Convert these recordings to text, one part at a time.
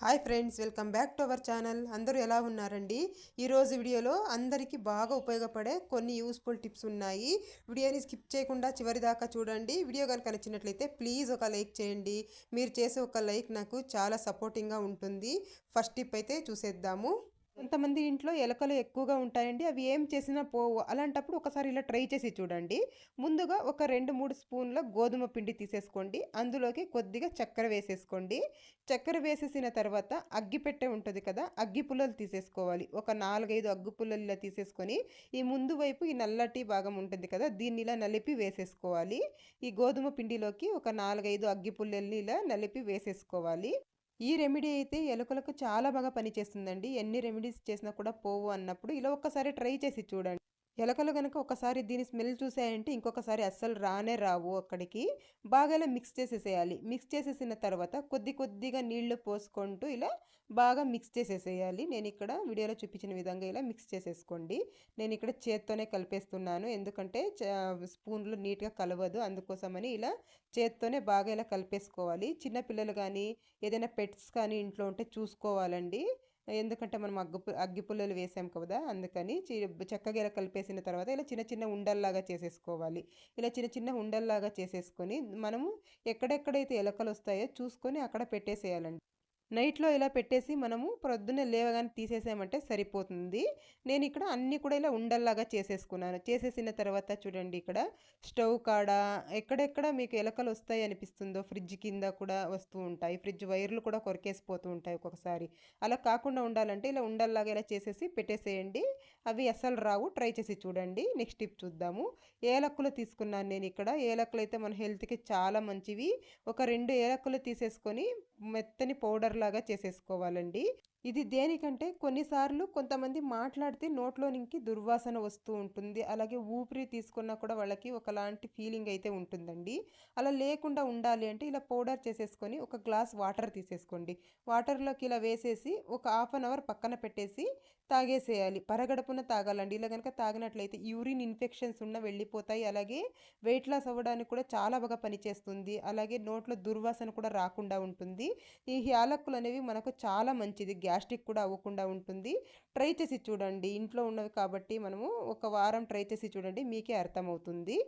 Hi friends welcome back to our channel. అందరూ ఎలా ఉన్నారండి? ఈరోజు వీడియోలో అందరికీ బాగా ఉపయోగపడే కొన్ని యూస్ఫుల్ టిప్స్ ఉన్నాయి. వీడియోని స్కిప్ చేయకుండా చివరి దాకా చూడండి. వీడియో కనుక నచ్చినట్లయితే ప్లీజ్ ఒక లైక్ చేయండి. మీరు చేసే ఒక లైక్ నాకు చాలా సపోర్టింగ్గా ఉంటుంది. ఫస్ట్ టిప్ అయితే చూసేద్దాము. కొంతమంది ఇంట్లో ఎలకలు ఎక్కువగా ఉంటాయండి. అవి ఏం చేసినా పోవు. అలాంటప్పుడు ఒకసారి ఇలా ట్రై చేసి చూడండి. ముందుగా ఒక రెండు మూడు స్పూన్ల గోధుమ పిండి తీసేసుకోండి. అందులోకి కొద్దిగా చక్కెర వేసేసుకోండి. చక్కెర వేసేసిన తర్వాత అగ్గిపెట్టె ఉంటుంది కదా అగ్గి పుల్లలు తీసేసుకోవాలి. ఒక నాలుగైదు అగ్గి పుల్లలు ఇలా తీసేసుకొని ఈ ముందు వైపు ఈ నల్లటి భాగం ఉంటుంది కదా దీన్ని ఇలా నలిపి వేసేసుకోవాలి. ఈ గోధుమ పిండిలోకి ఒక నాలుగైదు అగ్గి పుల్లల్ని ఇలా నలిపి వేసేసుకోవాలి. ఈ రెమెడీ అయితే ఎలుకలకు చాలా బాగా పనిచేస్తుందండి ఎన్ని రెమెడీస్ చేసినా కూడా పోవు అన్నప్పుడు ఇలా ఒక్కసారి ట్రై చేసి చూడండి. ఎలకలు కనుక ఒకసారి దీని స్మెల్ చూసాయంటే ఇంకొకసారి అస్సలు రానే రావు అక్కడికి. బాగా ఇలా మిక్స్ చేసేసేయాలి. మిక్స్ చేసేసిన తర్వాత కొద్ది కొద్దిగా నీళ్ళు పోసుకుంటూ ఇలా బాగా మిక్స్ చేసేసేయాలి. నేను ఇక్కడ వీడియోలో చూపించిన విధంగా ఇలా మిక్స్ చేసేసుకోండి. నేను ఇక్కడ చేత్తోనే కలిపేస్తున్నాను. ఎందుకంటే స్పూన్లు నీట్గా కలవదు. అందుకోసమని ఇలా చేత్తోనే బాగా ఇలా కలిపేసుకోవాలి. చిన్నపిల్లలు కానీ ఏదైనా పెట్స్ కానీ ఇంట్లో ఉంటే చూసుకోవాలండి. ఎందుకంటే మనం అగ్గు అగ్గి పుల్లలు వేసాం కదా అందుకని చక్కగా ఇలా కలిపేసిన తర్వాత ఇలా చిన్న చిన్న ఉండల్లాగా చేసేసుకోవాలి. ఇలా చిన్న చిన్న ఉండల్లాగా చేసేసుకొని మనము ఎక్కడెక్కడైతే ఎలకలు వస్తాయో చూసుకొని అక్కడ పెట్టేసేయాలండి. నైట్లో ఇలా పెట్టేసి మనము ప్రొద్దున లేవగానే తీసేసామంటే సరిపోతుంది. నేను ఇక్కడ అన్నీ కూడా ఇలా ఉండల్లాగా చేసేసుకున్నాను. చేసేసిన తర్వాత చూడండి ఇక్కడ స్టవ్ కాడ ఎక్కడెక్కడ మీకు ఎలకలు వస్తాయి అనిపిస్తుందో ఫ్రిడ్జ్ కింద కూడా వస్తూ ఉంటాయి. ఫ్రిడ్జ్ వైర్లు కూడా కొరికేసిపోతూ ఉంటాయి ఒక్కొక్కసారి. అలా కాకుండా ఉండాలంటే ఇలా ఉండల్లాగా ఇలా చేసేసి పెట్టేసేయండి. అవి అసలు రావు. ట్రై చేసి చూడండి. నెక్స్ట్ టిప్ చూద్దాము. ఏలక్కులు తీసుకున్నాను నేను ఇక్కడ. ఏలక్కులు అయితే మన హెల్త్కి చాలా మంచివి. ఒక రెండు ఏలక్కులు తీసేసుకొని మెత్తని పౌడర్ లాగా చేసేసుకోవాలండి. ఇది దేనికంటే కొన్నిసార్లు కొంతమంది మాట్లాడితే నోట్లో నుంచి దుర్వాసన వస్తూ ఉంటుంది. అలాగే ఊపిరి తీసుకున్నా కూడా వాళ్ళకి ఒకలాంటి ఫీలింగ్ అయితే ఉంటుందండి. అలా లేకుండా ఉండాలి అంటే ఇలా పౌడర్ చేసేసుకొని ఒక గ్లాస్ వాటర్ తీసేసుకోండి. వాటర్లోకి ఇలా వేసేసి ఒక హాఫ్ అన్ అవర్ పక్కన పెట్టేసి తాగేసేయాలి. పరగడుపున తాగాలండి. ఇలా కనుక తాగినట్లయితే యూరిన్ ఇన్ఫెక్షన్స్ ఉన్న వెళ్ళిపోతాయి. అలాగే వెయిట్ లాస్ అవ్వడానికి కూడా చాలా బాగా పనిచేస్తుంది. అలాగే నోట్లో దుర్వాసన కూడా రాకుండా ఉంటుంది. ఈ యాలక్కులు అనేవి మనకు చాలా మంచిది. గ్యాస్ట్రిక్ కూడా అవ్వకుండా ఉంటుంది. ట్రై చేసి చూడండి. ఇంట్లో ఉన్నవి కాబట్టి మనము ఒక వారం ట్రై చేసి చూడండి. మీకే అర్థమవుతుంది.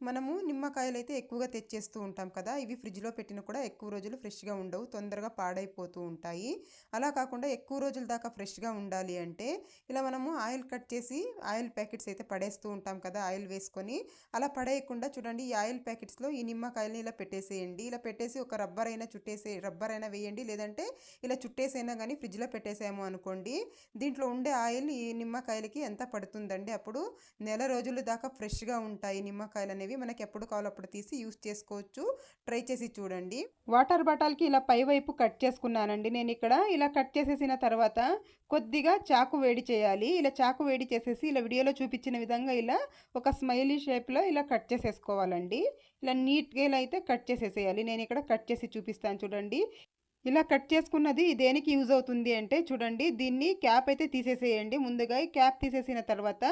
మనము నిమ్మకాయలు అయితే ఎక్కువగా తెచ్చేస్తూ ఉంటాం కదా ఇవి ఫ్రిడ్జ్లో పెట్టిన కూడా ఎక్కువ రోజులు ఫ్రెష్గా ఉండవు తొందరగా పాడైపోతూ ఉంటాయి. అలా కాకుండా ఎక్కువ రోజుల దాకా ఫ్రెష్గా ఉండాలి అంటే ఇలా మనము ఆయిల్ కట్ చేసి ఆయిల్ ప్యాకెట్స్ అయితే పడేస్తూ ఉంటాం కదా ఆయిల్ వేసుకొని. అలా పడేయకుండా చూడండి ఈ ఆయిల్ ప్యాకెట్స్లో ఈ నిమ్మకాయలని ఇలా పెట్టేసేయండి. ఇలా పెట్టేసి ఒక రబ్బర్ అయినా చుట్టేసే రబ్బర్ అయినా వేయండి. లేదంటే ఇలా చుట్టేసైనా కానీ ఫ్రిడ్జ్లో పెట్టేసాము అనుకోండి దీంట్లో ఉండే ఆయిల్ ఈ నిమ్మకాయలకి ఎంత పడుతుందండి? అప్పుడు నెల రోజుల దాకా ఫ్రెష్గా ఉంటాయి నిమ్మకాయలు అనేవి అనేవి మనకి ఎప్పుడు కావాలో అప్పుడు తీసి యూస్ చేసుకోవచ్చు. ట్రై చేసి చూడండి. వాటర్ బాటిల్కి ఇలా పై వైపు కట్ చేసుకున్నానండి. నేను ఇక్కడ ఇలా కట్ చేసేసిన తర్వాత కొద్దిగా చాకు వేడి చేయాలి. ఇలా చాకు వేడి చేసేసి ఇలా వీడియోలో చూపించిన విధంగా ఇలా ఒక స్మైలీ షేప్లో ఇలా కట్ చేసేసుకోవాలండి. ఇలా నీట్గా ఇలా అయితే కట్ చేసేసేయాలి. నేను ఇక్కడ కట్ చేసి చూపిస్తాను చూడండి. ఇలా కట్ చేసుకున్నది దేనికి యూజ్ అవుతుంది అంటే చూడండి దీన్ని క్యాప్ అయితే తీసేసేయండి. ముందుగా క్యాప్ తీసేసిన తర్వాత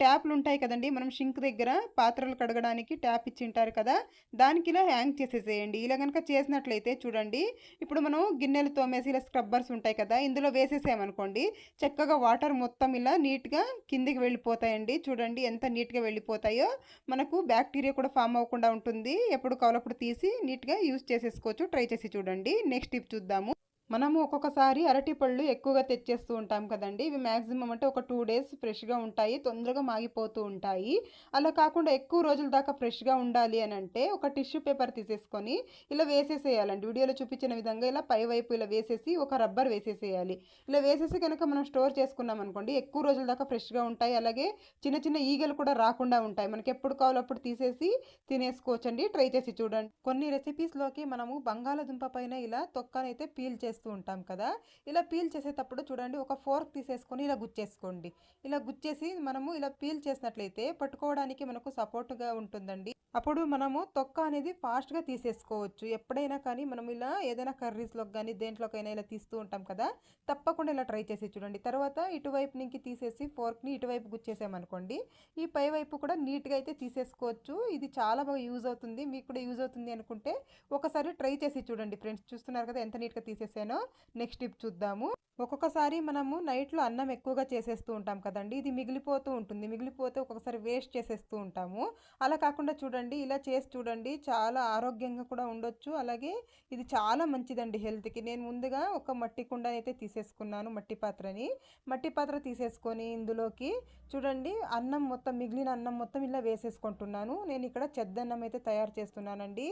ట్యాప్లు ఉంటాయి కదండి మనం షింక్ దగ్గర పాత్రలు కడగడానికి ట్యాప్ ఇచ్చింటారు కదా దానికి ఇలా హ్యాంగ్ చేసేసేయండి. ఇలా కనుక చేసినట్లయితే చూడండి ఇప్పుడు మనం గిన్నెలు తోమేసి ఇలా స్క్రబ్బర్స్ ఉంటాయి కదా ఇందులో వేసేసామనుకోండి చక్కగా వాటర్ మొత్తం ఇలా నీట్గా కిందికి వెళ్ళిపోతాయండి. చూడండి ఎంత నీట్గా వెళ్ళిపోతాయో మనకు బ్యాక్టీరియా కూడా ఫామ్ అవ్వకుండా ఉంటుంది. ఎప్పుడు కావాలప్పుడు తీసి నీట్గా యూజ్ చేసేసుకోవచ్చు ట్రై చేసి చూడండి. నెక్స్ట్ టిప్ చూద్దాము. మనము ఒక్కొక్కసారి అరటిపళ్ళు ఎక్కువగా తెచ్చేస్తూ ఉంటాం కదండి. ఇవి మ్యాక్సిమం అంటే ఒక టూ డేస్ ఫ్రెష్గా ఉంటాయి తొందరగా మాగిపోతూ ఉంటాయి. అలా కాకుండా ఎక్కువ రోజుల దాకా ఫ్రెష్గా ఉండాలి అని అంటే ఒక టిష్యూ పేపర్ తీసేసుకొని ఇలా వేసేసేయాలండి. వీడియోలో చూపించిన విధంగా ఇలా పై వైపు ఇలా వేసేసి ఒక రబ్బర్ వేసేసేయాలి. ఇలా వేసేసి కనుక మనం స్టోర్ చేసుకున్నాం అనుకోండి ఎక్కువ రోజుల దాకా ఫ్రెష్గా ఉంటాయి. అలాగే చిన్న చిన్న ఈగలు కూడా రాకుండా ఉంటాయి. మనకి ఎప్పుడు కావాలో అప్పుడు తీసేసి తినేసుకోవచ్చండి. ట్రై చేసి చూడండి. కొన్ని రెసిపీస్లోకి మనము బంగాళదుంప పైన ఇలా తొక్కనైతే పీల్ చేస్తాం. చేస్తూ ఉంటాం కదా. ఇలా పీల్ చేసేటప్పుడు చూడండి ఒక ఫోర్క్ తీసేసుకొని ఇలా గుచ్చేసుకోండి. ఇలా గుచ్చేసి మనము ఇలా పీల్ చేసినట్లయితే పట్టుకోవడానికి మనకు సపోర్ట్గా ఉంటుందండి. అప్పుడు మనము తొక్క అనేది ఫాస్ట్గా తీసేసుకోవచ్చు. ఎప్పుడైనా కానీ మనం ఇలా ఏదైనా కర్రీస్లోకి కానీ దేంట్లోకైనా ఇలా తీస్తూ ఉంటాం కదా తప్పకుండా ఇలా ట్రై చేసి చూడండి. తర్వాత ఇటువైపు నుంచి తీసేసి ఫోర్క్ని ఇటువైపు గుచ్చేసామనుకోండి ఈ పై వైపు కూడా నీట్గా అయితే తీసేసుకోవచ్చు. ఇది చాలా బాగా యూజ్ అవుతుంది మీకు కూడా యూజ్ అవుతుంది అనుకుంటే ఒకసారి ట్రై చేసి చూడండి ఫ్రెండ్స్. చూస్తున్నారు కదా ఎంత నీట్గా తీసేసానో. నెక్స్ట్ టిప్ చూద్దాము. ఒక్కొక్కసారి మనము నైట్లో అన్నం ఎక్కువగా చేసేస్తూ ఉంటాం కదండి. ఇది మిగిలిపోతూ ఉంటుంది. మిగిలిపోతే ఒక్కొక్కసారి వేస్ట్ చేసేస్తూ ఉంటాము. అలా కాకుండా చూడండి. ఇలా చేసి చూడండి. చాలా ఆరోగ్యంగా కూడా ఉండొచ్చు. అలాగే ఇది చాలా మంచిదండి హెల్త్కి. నేను ముందుగా ఒక మట్టి కుండ అయితే తీసేసుకున్నాను మట్టి పాత్రని. మట్టి పాత్ర తీసేసుకొని ఇందులోకి చూడండి అన్నం మొత్తం మిగిలిన అన్నం మొత్తం ఇలా వేసేసుకుంటున్నాను. నేను ఇక్కడ చెద్దన్నం అయితే తయారు చేస్తున్నానండి.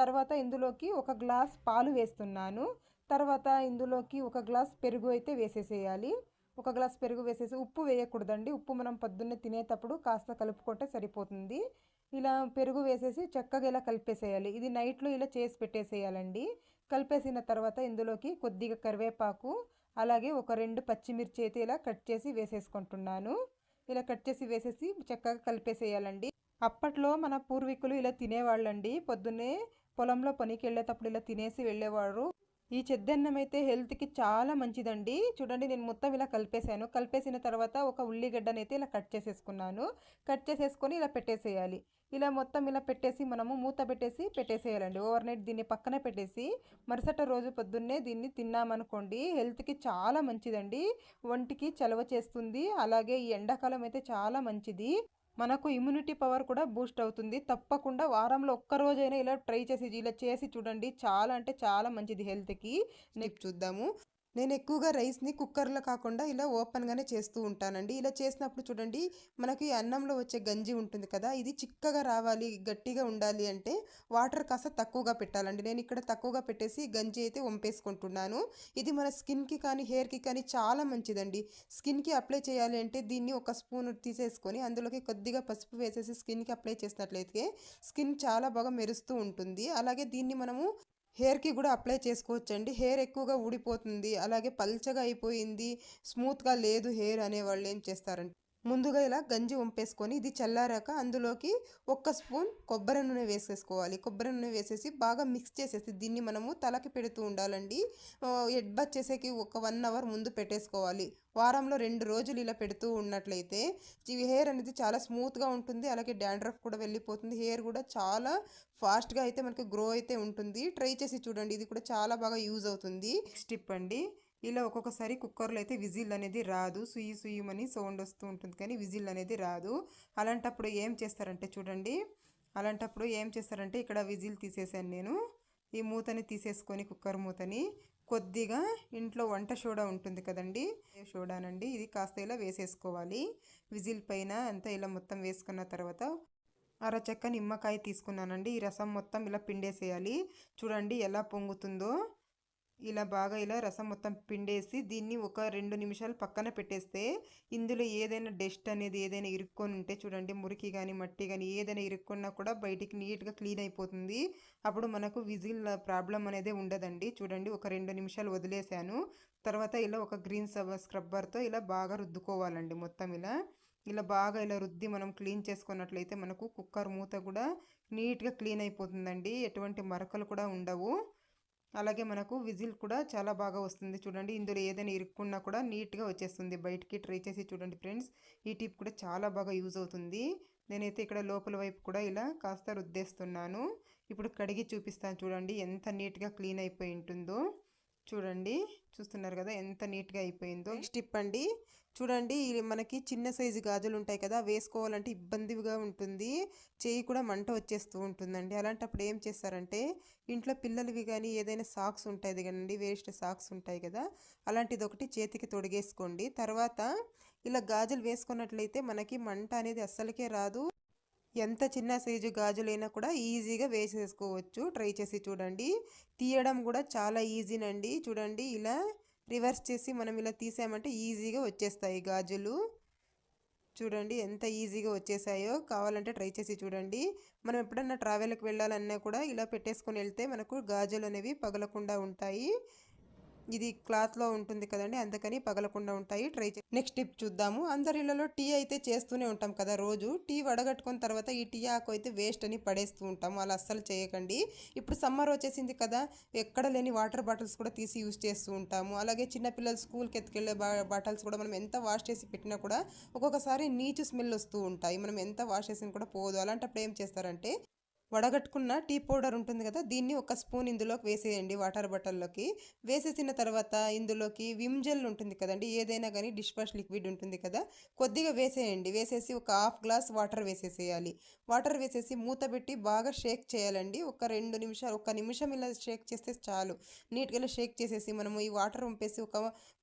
తర్వాత ఇందులోకి ఒక గ్లాస్ పాలు వేస్తున్నాను. తర్వాత ఇందులోకి ఒక గ్లాస్ పెరుగు అయితే వేసేసేయాలి. ఒక గ్లాస్ పెరుగు వేసేసి ఉప్పు వేయకూడదండి. ఉప్పు మనం పొద్దున్నే తినేటప్పుడు కాస్త కలుపుకుంటే సరిపోతుంది. ఇలా పెరుగు వేసేసి చక్కగా ఇలా కలిపేసేయాలి. ఇది నైట్లో ఇలా చేసి పెట్టేసేయాలండి. కలిపేసిన తర్వాత ఇందులోకి కొద్దిగా కరివేపాకు అలాగే ఒక రెండు పచ్చిమిర్చి అయితే ఇలా కట్ చేసి వేసేసుకుంటున్నాను. ఇలా కట్ చేసి వేసేసి చక్కగా కలిపేసేయాలండి. అప్పట్లో మన పూర్వీకులు ఇలా తినేవాళ్ళండి. పొద్దున్నే పొలంలో పనికి వెళ్ళేటప్పుడు ఇలా తినేసి వెళ్ళేవారు. ఈ చెద్దన్నం అయితే హెల్త్కి చాలా మంచిదండి. చూడండి నేను మొత్తం ఇలా కలిపేసాను కలిపేసిన తర్వాత ఒక ఉల్లిగడ్డనైతే అయితే ఇలా కట్ చేసేసుకున్నాను. కట్ చేసేసుకొని ఇలా పెట్టేసేయాలి. ఇలా మొత్తం ఇలా పెట్టేసి మనము మూత పెట్టేసి పెట్టేసేయాలండి. ఓవర్ నైట్ దీన్ని పక్కన పెట్టేసి మరుసటి రోజు పొద్దున్నే దీన్ని తిన్నామనుకోండి హెల్త్కి చాలా మంచిదండి. ఒంటికి చలవ చేస్తుంది. అలాగే ఈ ఎండాకాలం అయితే చాలా మంచిది. మనకు ఇమ్యూనిటీ పవర్ కూడా బూస్ట్ అవుతుంది. తప్పకుండా వారంలో ఒక్క రోజైనా ఇలా ట్రై చేసి ఇలా చేసి చూడండి. చాలా అంటే చాలా మంచిది హెల్త్కి. నెక్స్ట్ చూద్దాము. నేను ఎక్కువగా రైస్ని కుక్కర్లో కాకుండా ఇలా ఓపెన్గానే చేస్తూ ఉంటానండి. ఇలా చేసినప్పుడు చూడండి మనకి అన్నంలో వచ్చే గంజి ఉంటుంది కదా ఇది చిక్కగా రావాలి గట్టిగా ఉండాలి అంటే వాటర్ కాస్త తక్కువగా పెట్టాలండి. నేను ఇక్కడ తక్కువగా పెట్టేసి గంజి అయితే వంపేసుకుంటున్నాను. ఇది మన స్కిన్కి కానీ హెయిర్కి కానీ చాలా మంచిదండి. స్కిన్కి అప్లై చేయాలి అంటే దీన్ని ఒక స్పూన్ తీసేసుకొని అందులోకి కొద్దిగా పసుపు వేసేసి స్కిన్కి అప్లై చేసినట్లయితే స్కిన్ చాలా బాగా మెరుస్తూ ఉంటుంది. అలాగే దీన్ని మనము హెయిర్కి కూడా అప్లై చేసుకోవచ్చండి. హెయిర్ ఎక్కువగా ఊడిపోతుంది. అలాగే పల్చగా అయిపోయింది. స్మూత్గా లేదు హెయిర్ అనేవాళ్ళు ఏం చేస్తారంటే ముందుగా ఇలా గంజి వంపేసుకొని ఇది చల్లారాక అందులోకి ఒక్క స్పూన్ కొబ్బరి నూనె వేసేసుకోవాలి. కొబ్బరి నూనె వేసేసి బాగా మిక్స్ చేసేసి దీన్ని మనము తలకి పెడుతూ ఉండాలండి. ఎడ్బత్ చేసేకి ఒక వన్ అవర్ ముందు పెట్టేసుకోవాలి. వారంలో రెండు రోజులు ఇలా పెడుతూ ఉన్నట్లయితే హెయిర్ అనేది చాలా స్మూత్గా ఉంటుంది. అలాగే డాండ్రఫ్ కూడా వెళ్ళిపోతుంది. హెయిర్ కూడా చాలా ఫాస్ట్గా అయితే మనకి గ్రో అయితే ఉంటుంది. ట్రై చేసి చూడండి. ఇది కూడా చాలా బాగా యూజ్ అవుతుంది. స్టిప్ అండి. ఇలా ఒక్కొక్కసారి కుక్కర్లో అయితే విజిల్ అనేది రాదు. సుయ్యి సుయ్యమని సౌండ్ వస్తూ ఉంటుంది కానీ విజిల్ అనేది రాదు. అలాంటప్పుడు ఏం చేస్తారంటే చూడండి. అలాంటప్పుడు ఏం చేస్తారంటే ఇక్కడ విజిల్ తీసేసాను నేను. ఈ మూతని తీసేసుకొని కుక్కర్ మూతని కొద్దిగా ఇంట్లో వంట సోడా ఉంటుంది కదండి. సోడానండి. ఇది కాస్త ఇలా వేసేసుకోవాలి. విజిల్ పైన అంతా ఇలా మొత్తం వేసుకున్న తర్వాత అరచక్క నిమ్మకాయ తీసుకున్నానండి. ఈ రసం మొత్తం ఇలా పిండేసేయాలి. చూడండి ఎలా పొంగుతుందో. ఇలా బాగా ఇలా రసం మొత్తం పిండేసి దీన్ని ఒక రెండు నిమిషాలు పక్కన పెట్టేస్తే ఇందులో ఏదైనా డస్ట్ అనేది ఏదైనా ఇరుక్కొని ఉంటే చూడండి మురికి కానీ మట్టి కానీ ఏదైనా ఇరుక్కున్నా కూడా బయటికి నీట్గా క్లీన్ అయిపోతుంది. అప్పుడు మనకు విజిల్ ప్రాబ్లం అనేది ఉండదండి. చూడండి ఒక రెండు నిమిషాలు వదిలేసాను. తర్వాత ఇలా ఒక గ్రీన్ స్క్రబ్బర్తో ఇలా బాగా రుద్దుకోవాలండి మొత్తం ఇలా. ఇలా బాగా ఇలా రుద్ది మనం క్లీన్ చేసుకున్నట్లయితే మనకు కుక్కర్ మూత కూడా నీట్గా క్లీన్ అయిపోతుందండి. ఎటువంటి మరకలు కూడా ఉండవు. అలాగే మనకు విజిల్ కూడా చాలా బాగా వస్తుంది. చూడండి ఇందులో ఏదైనా ఇరుక్కున్నా కూడా నీట్గా వచ్చేస్తుంది. బయటికి ట్రై చేసి చూడండి ఫ్రెండ్స్ ఈ టిప్ కూడా చాలా బాగా యూజ్ అవుతుంది. నేనైతే ఇక్కడ లోపల వైపు కూడా ఇలా కాస్త రుద్దేస్తున్నాను. ఇప్పుడు కడిగి చూపిస్తాను చూడండి ఎంత నీట్గా క్లీన్ అయిపోయి ఉంటుందో. చూడండి చూస్తున్నారు కదా ఎంత నీట్గా అయిపోయిందో. స్టిప్ అండి చూడండి మనకి చిన్న సైజు గాజులు ఉంటాయి కదా వేసుకోవాలంటే ఇబ్బందిగా ఉంటుంది. చేయి కూడా మంట వచ్చేస్తూ ఉంటుందండి. అలాంటప్పుడు ఏం చేస్తారంటే ఇంట్లో పిల్లలవి కానీ ఏదైనా సాక్స్ ఉంటుంది కదండి వేస్ట్ సాక్స్ ఉంటాయి కదా అలాంటిది ఒకటి చేతికి తొడిగేసుకోండి. తర్వాత ఇలా గాజులు వేసుకున్నట్లయితే మనకి మంట అనేది అస్సలకే రాదు. ఎంత చిన్న సైజు గాజులైనా కూడా ఈజీగా వేసేసుకోవచ్చు. ట్రై చేసి చూడండి. తీయడం కూడా చాలా ఈజీనండి. చూడండి ఇలా రివర్స్ చేసి మనం ఇలా తీసామంటే ఈజీగా వచ్చేస్తాయి గాజులు. చూడండి ఎంత ఈజీగా వచ్చేసాయో. కావాలంటే ట్రై చేసి చూడండి. మనం ఎప్పుడన్నా ట్రావెల్కి వెళ్ళాలన్నా కూడా ఇలా పెట్టేసుకొని వెళ్తే మనకు గాజులు అనేవి పగలకుండా ఉంటాయి. ఇది క్లాత్లో ఉంటుంది కదండి అందుకని పగలకుండా ఉంటాయి. ట్రై చే నెక్స్ట్ టిప్ చూద్దాము. అందరి టీ అయితే చేస్తూనే ఉంటాం కదా రోజు. టీ వడగట్టుకున్న తర్వాత ఈ టీ ఆకు అయితే వేస్ట్ అని పడేస్తూ ఉంటాము అలా అస్సలు చేయకండి. ఇప్పుడు సమ్మర్ వచ్చేసింది కదా ఎక్కడ లేని వాటర్ బాటిల్స్ కూడా తీసి యూజ్ చేస్తూ ఉంటాము. అలాగే చిన్నపిల్లలు స్కూల్కి ఎత్తుకెళ్ళే బా బాటిల్స్ కూడా మనం ఎంత వాష్ చేసి పెట్టినా కూడా ఒక్కొక్కసారి నీచు స్మెల్ వస్తూ ఉంటాయి. మనం ఎంత వాష్ చేసినా కూడా పోదు. అలాంటప్పుడు ఏం చేస్తారంటే వడగట్టుకున్న టీ పౌడర్ ఉంటుంది కదా దీన్ని ఒక స్పూన్ ఇందులోకి వేసేయండి వాటర్ బాటిల్లోకి. వేసేసిన తర్వాత ఇందులోకి విమ్ జెల్ ఉంటుంది కదండి ఏదైనా కానీ డిష్ వాష్ లిక్విడ్ ఉంటుంది కదా కొద్దిగా వేసేయండి. వేసేసి ఒక హాఫ్ గ్లాస్ వాటర్ వేసేసేయాలి. వాటర్ వేసేసి మూత పెట్టి బాగా షేక్ చేయాలండి. ఒక రెండు నిమిషాలు ఒక నిమిషం ఇలా షేక్ చేస్తే చాలు. నీట్గా ఇలా షేక్ చేసేసి మనము ఈ వాటర్ పంపేసి ఒక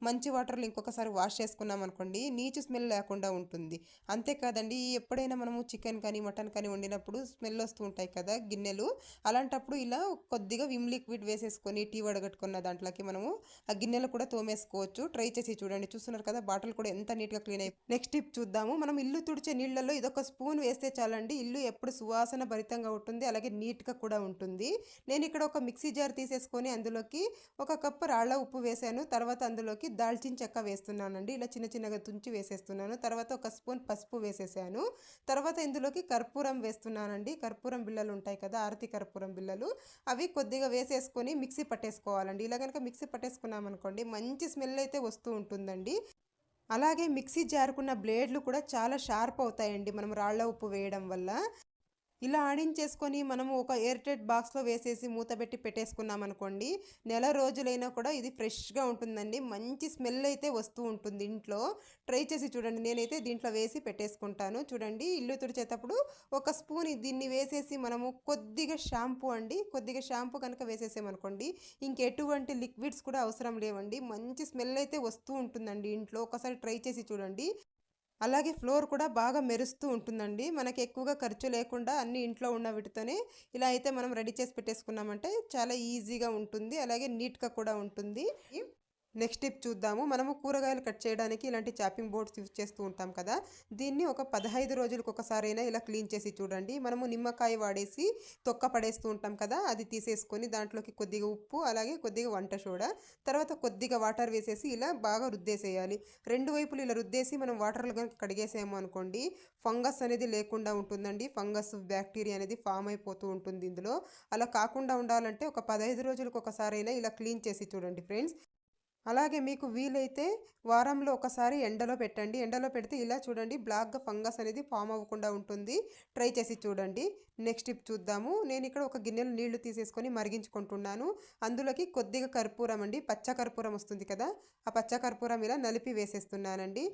మంచి వాటర్లో ఇంకొకసారి వాష్ చేసుకున్నాం అనుకోండి నీచు స్మెల్ లేకుండా ఉంటుంది. అంతేకాదండి ఎప్పుడైనా మనము చికెన్ కానీ మటన్ కానీ వండినప్పుడు స్మెల్ వస్తూ ఉంటాయి కదా. గిన్నెలు. అలాంటప్పుడు ఇలా కొద్దిగా విమ్ లిక్విడ్ వేసేసుకొని టీ వడగట్టుకున్న దాంట్లోకి మనము ఆ గిన్నెలు కూడా తోమేసుకోవచ్చు. ట్రై చేసి చూడండి. చూస్తున్నారు కదా బాటిల్ కూడా ఎంత నీట్గా క్లీన్ అయి నెక్స్ట్ టిప్ చూద్దాము. మనం ఇల్లు తుడిచే నీళ్ళలో ఇదొక స్పూన్ వేస్తే చాలండి. ఇల్లు ఎప్పుడు సువాసన భరితంగా ఉంటుంది అలాగే నీట్గా కూడా ఉంటుంది. నేను ఇక్కడ ఒక మిక్సీ జార్ తీసేసుకొని అందులోకి ఒక కప్పు రాళ్ళ ఉప్పు వేసాను. తర్వాత అందులోకి దాల్చిన చెక్క వేస్తున్నానండి. ఇలా చిన్న చిన్నగా తుంచి వేసేస్తున్నాను. తర్వాత ఒక స్పూన్ పసుపు వేసేసాను. తర్వాత ఇందులోకి కర్పూరం వేస్తున్నానండి. కర్పూరం బిళ్ళలు ఉంటాయి కదా ఆరతి కర్పూరం బిళ్ళలు అవి కొద్దిగా వేసేసుకొని మిక్సీ పట్టేసుకోవాలండి. ఇలా కనుక మిక్సీ పట్టేసుకున్నామనుకోండి మంచి స్మెల్ అయితే వస్తూ ఉంటుందండి. అలాగే మిక్సీ జారుకున్న బ్లేడ్లు కూడా చాలా షార్ప్ అవుతాయండి మనం రాళ్ళ ఉప్పు వేయడం వల్ల. ఇలా ఆడించేసుకొని మనము ఒక ఎయిర్టైట్ బాక్స్లో వేసేసి మూత పెట్టి పెట్టేసుకున్నాం అనుకోండి నెల రోజులైనా కూడా ఇది ఫ్రెష్గా ఉంటుందండి. మంచి స్మెల్ అయితే వస్తూ ఉంటుంది ఇంట్లో. ట్రై చేసి చూడండి. నేనైతే దీంట్లో వేసి పెట్టేసుకుంటాను. చూడండి ఇల్లు తుడిచేటప్పుడు ఒక స్పూన్ దీన్ని వేసేసి మనము కొద్దిగా షాంపూ అండి. కొద్దిగా షాంపూ కనుక వేసేసామనుకోండి ఇంకెటువంటి లిక్విడ్స్ కూడా అవసరం లేవండి. మంచి స్మెల్ అయితే వస్తూ ఉంటుందండి ఇంట్లో. ఒకసారి ట్రై చేసి చూడండి. అలాగే ఫ్లోర్ కూడా బాగా మెరుస్తూ ఉంటుందండి. మనకి ఎక్కువగా ఖర్చు లేకుండా అన్ని ఇంట్లో ఉన్న వీటితోనే ఇలా అయితే మనం రెడీ చేసి పెట్టేసుకున్నామంటే చాలా ఈజీగా ఉంటుంది. అలాగే నీట్గా కూడా ఉంటుంది. నెక్స్ట్ టిప్ చూద్దాము. మనము కూరగాయలు కట్ చేయడానికి ఇలాంటి చాపింగ్ బోర్డ్స్ యూజ్ చేస్తూ ఉంటాం కదా. దీన్ని ఒక పదహైదు రోజులకు ఒకసారైనా ఇలా క్లీన్ చేసి చూడండి. మనము నిమ్మకాయ వాడేసి తొక్క పడేస్తూ ఉంటాం కదా అది తీసేసుకొని దాంట్లోకి కొద్దిగా ఉప్పు అలాగే కొద్దిగా వంట సోడా తర్వాత కొద్దిగా వాటర్ వేసేసి ఇలా బాగా రుద్దేసేయాలి. రెండు వైపులు ఇలా రుద్దేసి మనం వాటర్లో కనుక కడిగేసాము అనుకోండి ఫంగస్ అనేది లేకుండా ఉంటుందండి. ఫంగస్ బ్యాక్టీరియా అనేది ఫామ్ అయిపోతూ ఉంటుంది ఇందులో. అలా కాకుండా ఉండాలంటే ఒక పదహైదు రోజులకు ఒకసారైనా ఇలా క్లీన్ చేసి చూడండి ఫ్రెండ్స్. అలాగే మీకు వీలైతే వారంలో ఒకసారి ఎండలో పెట్టండి. ఎండలో పెడితే ఇలా చూడండి బ్లాక్గా ఫంగస్ అనేది ఫామ్ అవ్వకుండా ఉంటుంది. ట్రై చేసి చూడండి. నెక్స్ట్ టిప్ చూద్దాము. నేను ఇక్కడ ఒక గిన్నెలో నీళ్ళు తీసేసుకొని మరిగించుకుంటున్నాను. అందులోకి కొద్దిగా కర్పూరం అండి. పచ్చ కర్పూరం వస్తుంది కదా ఆ పచ్చ కర్పూరం ఇలా నలిపి వేసేస్తున్నానండి.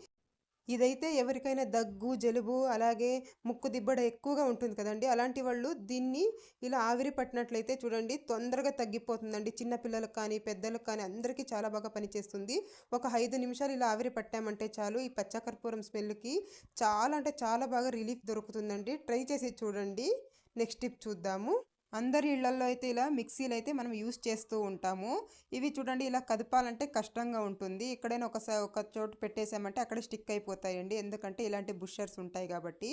ఇదైతే ఎవరికైనా దగ్గు జలుబు అలాగే ముక్కు దిబ్బడ ఎక్కువగా ఉంటుంది కదండి. అలాంటి వాళ్ళు దీన్ని ఇలా ఆవిరి పట్టినట్లయితే చూడండి తొందరగా తగ్గిపోతుందండి. చిన్నపిల్లలకు కానీ పెద్దలకు కానీ అందరికీ చాలా బాగా పనిచేస్తుంది. ఒక ఐదు నిమిషాలు ఇలా ఆవిరి పట్టామంటే చాలు ఈ పచ్చకర్పూరం స్మెల్కి చాలా అంటే చాలా బాగా రిలీఫ్ దొరుకుతుందండి. ట్రై చేసి చూడండి. నెక్స్ట్ టిప్ చూద్దాము. అందరి ఇళ్ళలో అయితే ఇలా మిక్సీలు అయితే మనం యూస్ చేస్తూ ఉంటాము. ఇవి చూడండి ఇలా కదపాలంటే కష్టంగా ఉంటుంది. ఎక్కడైనా ఒకసారి ఒక చోటు పెట్టేసామంటే అక్కడ స్టిక్ అయిపోతాయండి. ఎందుకంటే ఇలాంటి బుషర్స్ ఉంటాయి కాబట్టి.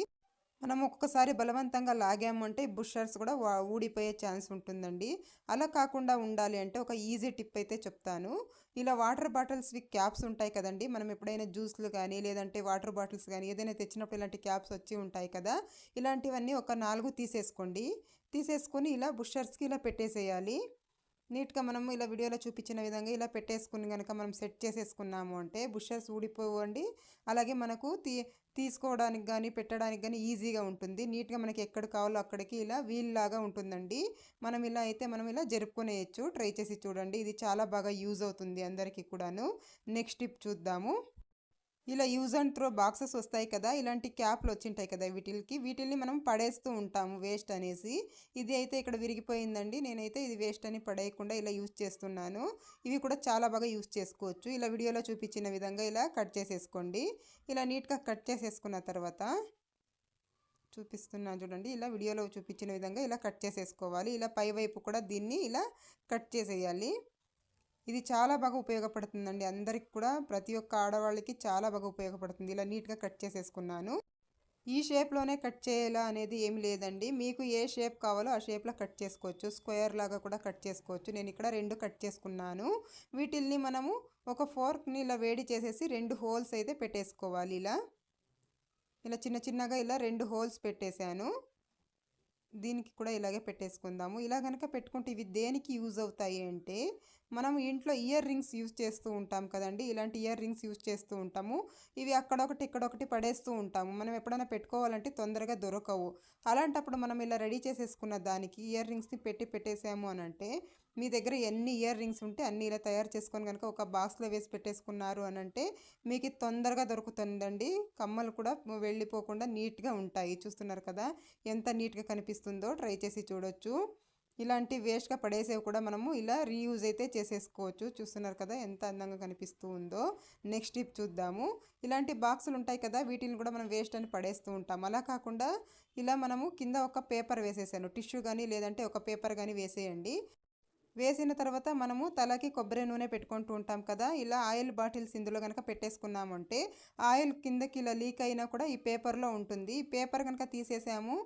మనం ఒక్కొక్కసారి బలవంతంగా లాగామంటే బుషర్స్ కూడా వా- ఊడిపోయే ఛాన్స్ ఉంటుందండి. అలా కాకుండా ఉండాలి అంటే ఒక ఈజీ టిప్ అయితే చెప్తాను. ఇలా వాటర్ బాటిల్స్వి క్యాప్స్ ఉంటాయి కదండి. మనం ఎప్పుడైనా జ్యూస్లు కానీ లేదంటే వాటర్ బాటిల్స్ కానీ ఏదైనా తెచ్చినప్పుడు ఇలాంటి క్యాప్స్ వచ్చి ఉంటాయి కదా. ఇలాంటివన్నీ ఒక నాలుగు తీసేసుకోండి. తీసేసుకొని ఇలా బుషర్స్కి ఇలా పెట్టేసేయాలి. నీట్గా మనము ఇలా వీడియోలో చూపించిన విధంగా ఇలా పెట్టేసుకుని కనుక మనం సెట్ చేసేసుకున్నాము అంటే బుషర్స్ ఊడిపోవండి. అలాగే మనకు తీ తీసుకోవడానికి కానీ పెట్టడానికి కానీ ఈజీగా ఉంటుంది. నీట్గా మనకి ఎక్కడ కావాలో అక్కడికి ఇలా వీల్ లాగా ఉంటుందండి. మనం ఇలా అయితే మనం ఇలా జరుపుకునేయచ్చు. ట్రై చేసి చూడండి. ఇది చాలా బాగా యూజ్ అవుతుంది అందరికీ కూడాను. నెక్స్ట్ టిప్ చూద్దాము. ఇలా యూజ్ అండ్ త్రో బాక్సెస్ వస్తాయి కదా ఇలాంటి క్యాప్లు వచ్చింటాయి కదా వీటికి వీటిల్ని మనం పడేస్తూ ఉంటాము వేస్ట్ అనేసి. ఇది అయితే ఇక్కడ విరిగిపోయిందండి. నేనైతే ఇది వేస్ట్ అని పడేయకుండా ఇలా యూజ్ చేస్తున్నాను. ఇవి కూడా చాలా బాగా యూజ్ చేసుకోవచ్చు. ఇలా వీడియోలో చూపించిన విధంగా ఇలా కట్ చేసేసుకోండి. ఇలా నీట్గా కట్ చేసేసుకున్న తర్వాత చూపిస్తున్నాను చూడండి. ఇలా వీడియోలో చూపించిన విధంగా ఇలా కట్ చేసేసుకోవాలి. ఇలా పై వైపు కూడా దీన్ని ఇలా కట్ చేసేయాలి. ఇది చాలా బాగా ఉపయోగపడుతుందండి. అందరికి కూడా ప్రతి ఒక్క ఆడవాళ్ళకి చాలా బాగా ఉపయోగపడుతుంది. ఇలా నీట్గా కట్ చేసేసుకున్నాను. ఈ షేప్లోనే కట్ చేయాలా అనేది ఏమి లేదండి. మీకు ఏ షేప్ కావాలో ఆ షేప్లో కట్ చేసుకోవచ్చు. స్క్వేర్ లాగా కూడా కట్ చేసుకోవచ్చు. నేను ఇక్కడ రెండు కట్ చేసుకున్నాను. వీటిల్ని మనము ఒక ఫోర్క్ని ఇలా వేడి చేసేసి రెండు హోల్స్ అయితే పెట్టేసుకోవాలి ఇలా. ఇలా చిన్న చిన్నగా ఇలా రెండు హోల్స్ పెట్టేశాను. దీనికి కూడా ఇలాగే పెట్టేసుకుందాము. ఇలా కనుక పెట్టుకుంటే ఇవి దేనికి యూజ్ అవుతాయి అంటే మనం ఇంట్లో ఇయర్ రింగ్స్ యూజ్ చేస్తూ ఉంటాం కదండి. ఇలాంటి ఇయర్ రింగ్స్ యూజ్ చేస్తూ ఉంటాము. ఇవి అక్కడొకటి ఇక్కడొకటి పడేస్తూ ఉంటాము. మనం ఎప్పుడైనా పెట్టుకోవాలంటే తొందరగా దొరకవు. అలాంటప్పుడు మనం ఇలా రెడీ చేసేసుకున్న దానికి ఇయర్ రింగ్స్ని పెట్టి పెట్టేసాము అని అంటే మీ దగ్గర ఎన్ని ఇయర్ రింగ్స్ ఉంటే అన్నీ ఇలా తయారు చేసుకొని కనుక ఒక బాక్స్లో వేసి పెట్టేసుకున్నారు అని అంటే మీకు తొందరగా దొరుకుతుందండి. కమ్మలు కూడా వెళ్ళిపోకుండా నీట్గా ఉంటాయి. చూస్తున్నారు కదా? ఎంత నీట్గా కనిపిస్తుందో ట్రై చేసి చూడొచ్చు. ఇలాంటి వేస్ట్గా పడేసేవి కూడా మనము ఇలా రీయూజ్ అయితే చేసేసుకోవచ్చు. చూస్తున్నారు కదా ఎంత అందంగా కనిపిస్తూ ఉందో. నెక్స్ట్ టిప్ చూద్దాము. ఇలాంటి బాక్సులు ఉంటాయి కదా వీటిని కూడా మనం వేస్ట్ అని పడేస్తూ ఉంటాం. అలా కాకుండా ఇలా మనము కింద ఒక పేపర్ వేసేసాను. టిష్యూ కానీ లేదంటే ఒక పేపర్ కానీ వేసేయండి. వేసిన తర్వాత మనము తలకి కొబ్బరి నూనె పెట్టుకుంటూ ఉంటాం కదా ఇలా ఆయిల్ బాటిల్స్ ఇందులో కనుక పెట్టేసుకున్నామంటే ఆయిల్ కిందకి ఇలా లీక్ అయినా కూడా ఈ పేపర్లో ఉంటుంది. ఈ పేపర్ కనుక తీసేసాము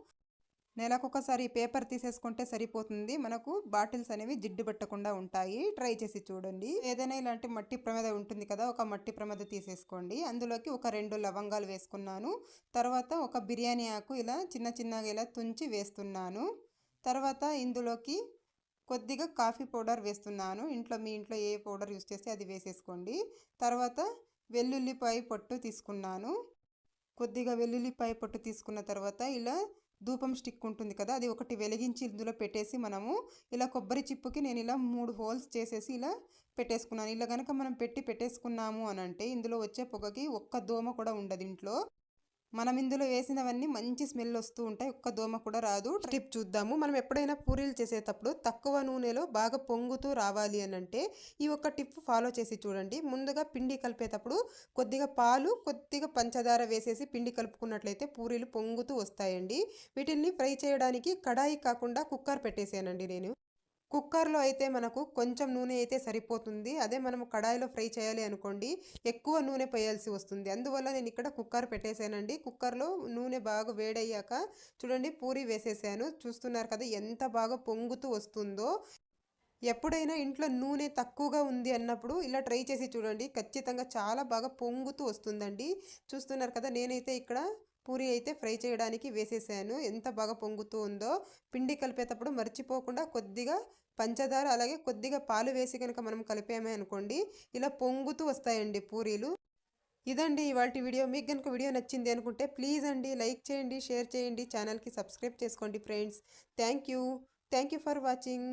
నెలకొకసారి పేపర్ తీసేసుకుంటే సరిపోతుంది. మనకు బాటిల్స్ అనేవి జిడ్డు పట్టకుండా ఉంటాయి. ట్రై చేసి చూడండి. ఏదైనా ఇలాంటి మట్టి ప్రమేద ఉంటుంది కదా ఒక మట్టి ప్రమేద తీసేసుకోండి. అందులోకి ఒక రెండు లవంగాలు వేసుకున్నాను. తర్వాత ఒక బిర్యానీ ఆకు ఇలా చిన్న చిన్నగా ఇలా తుంచి వేస్తున్నాను. తర్వాత ఇందులోకి కొద్దిగా కాఫీ పౌడర్ వేస్తున్నాను. ఇంట్లో మీ ఇంట్లో ఏ పౌడర్ యూస్ చేస్తే అది వేసేసుకోండి. తర్వాత వెల్లుల్లిపాయ పొట్టు తీసుకున్నాను. కొద్దిగా వెల్లుల్లిపాయ పొట్టు తీసుకున్న తర్వాత ఇలా ధూపం స్టిక్ ఉంటుంది కదా అది ఒకటి వెలిగించి ఇందులో పెట్టేసి మనము ఇలా కొబ్బరి చిప్పుకి నేను ఇలా మూడు హోల్స్ చేసేసి ఇలా పెట్టేసుకున్నాను. ఇలా కనుక మనం పెట్టి పెట్టేసుకున్నాము అని అంటే ఇందులో వచ్చే పొగకి ఒక్క దోమ కూడా ఉండదు ఇంట్లో. మనం ఇందులో వేసినవన్నీ మంచి స్మెల్ వస్తూ ఉంటాయి. ఒక్క దోమ కూడా రాదు. టిప్ చూద్దాము. మనం ఎప్పుడైనా పూరీలు చేసేటప్పుడు తక్కువ నూనెలో బాగా పొంగుతూ రావాలి అని అంటే ఈ ఒక్క టిప్ ఫాలో చేసి చూడండి. ముందుగా పిండి కలిపేటప్పుడు కొద్దిగా పాలు కొద్దిగా పంచదార వేసేసి పిండి కలుపుకున్నట్లయితే పూరీలు పొంగుతూ వస్తాయండి. వీటిని ఫ్రై చేయడానికి కడాయి కాకుండా కుక్కర్ పెట్టేసానండి నేను. కుక్కర్లో అయితే మనకు కొంచెం నూనె అయితే సరిపోతుంది. అదే మనం కడాయిలో ఫ్రై చేయాలి అనుకోండి ఎక్కువ నూనె పోయాల్సి వస్తుంది. అందువల్ల నేను ఇక్కడ కుక్కర్ పెట్టేశానండి. కుక్కర్లో నూనె బాగా వేడయ్యాక చూడండి పూరి వేసేసాను. చూస్తున్నారు కదా ఎంత బాగా పొంగుతూ వస్తుందో. ఎప్పుడైనా ఇంట్లో నూనె తక్కువగా ఉంది అన్నప్పుడు ఇలా ట్రై చేసి చూడండి. ఖచ్చితంగా చాలా బాగా పొంగుతూ వస్తుందండి. చూస్తున్నారు కదా నేనైతే ఇక్కడ పూరి అయితే ఫ్రై చేయడానికి వేసేసాను. ఎంత బాగా పొంగుతూ ఉందో పిండి కలిపేటప్పుడు మర్చిపోకుండా కొద్దిగా పంచదార అలాగే కొద్దిగా పాలు వేసి కనుక మనం కలిపామే అనుకోండి ఇలా పొంగుతూ వస్తాయండి పూరీలు. ఇదండి ఇవాళ వీడియో. మీకు కనుక వీడియో నచ్చింది అనుకుంటే ప్లీజ్ అండి లైక్ చేయండి షేర్ చేయండి ఛానల్కి సబ్స్క్రైబ్ చేసుకోండి friends. Thank you. Thank you for watching.